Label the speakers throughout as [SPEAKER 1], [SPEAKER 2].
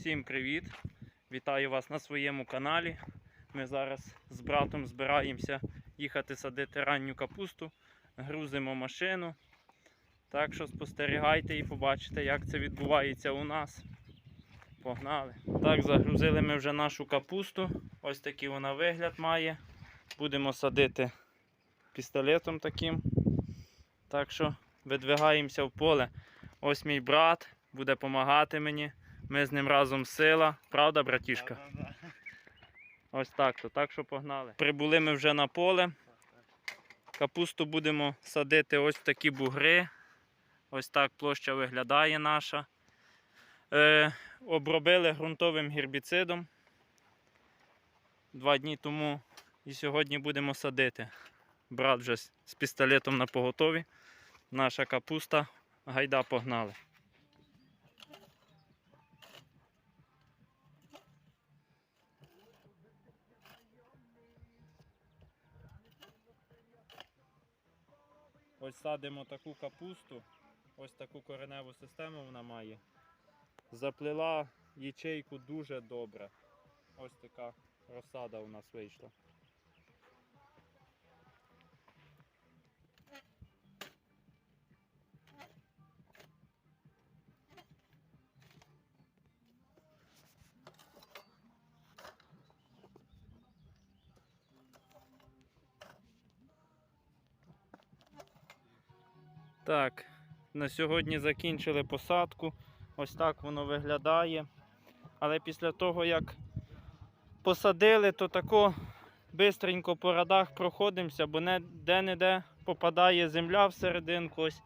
[SPEAKER 1] Всім привіт! Вітаю вас на своєму каналі. Ми зараз з братом збираємося їхати садити ранню капусту, грузимо машину. Так що спостерігайте і побачите, як це відбувається у нас. Погнали! Так, загрузили ми вже нашу капусту. Ось такий вона вигляд має. Будемо садити пістолетом таким. Так що видвигаємося в поле. Ось мій брат буде допомагати мені. Ми з ним разом сила. Правда, братішка? Ось так то. Так що погнали. Прибули ми вже на поле. Капусту будемо садити ось в такі бугри. Ось так площа виглядає наша. Е, обробили ґрунтовим гербіцидом. Два дні тому і сьогодні будемо садити. Брат вже з з пістолетом на поготові. Наша капуста. Гайда погнали. Ось садимо таку капусту, ось таку кореневу систему вона має. Заплила ячейку дуже добре. Ось така розсада у нас вийшла. Так, на сьогодні закінчили посадку. Ось так воно виглядає. Але після того, як посадили, то тако бистренько по радах проходимося, бо де-не-де попадає земля всерединку. Ось,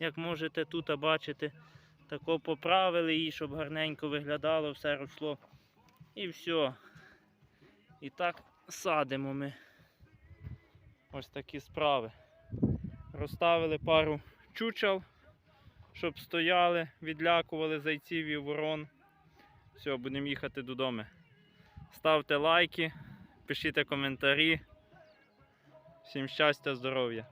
[SPEAKER 1] як можете тут бачити, тако поправили її, щоб гарненько виглядало, все росло. І все. І так садимо ми. Ось такі справи. Розставили пару чучел, щоб стояли, відлякували зайців і ворон. Все, будемо їхати додому. Ставте лайки, пишіть коментарі. Всім щастя, здоров'я!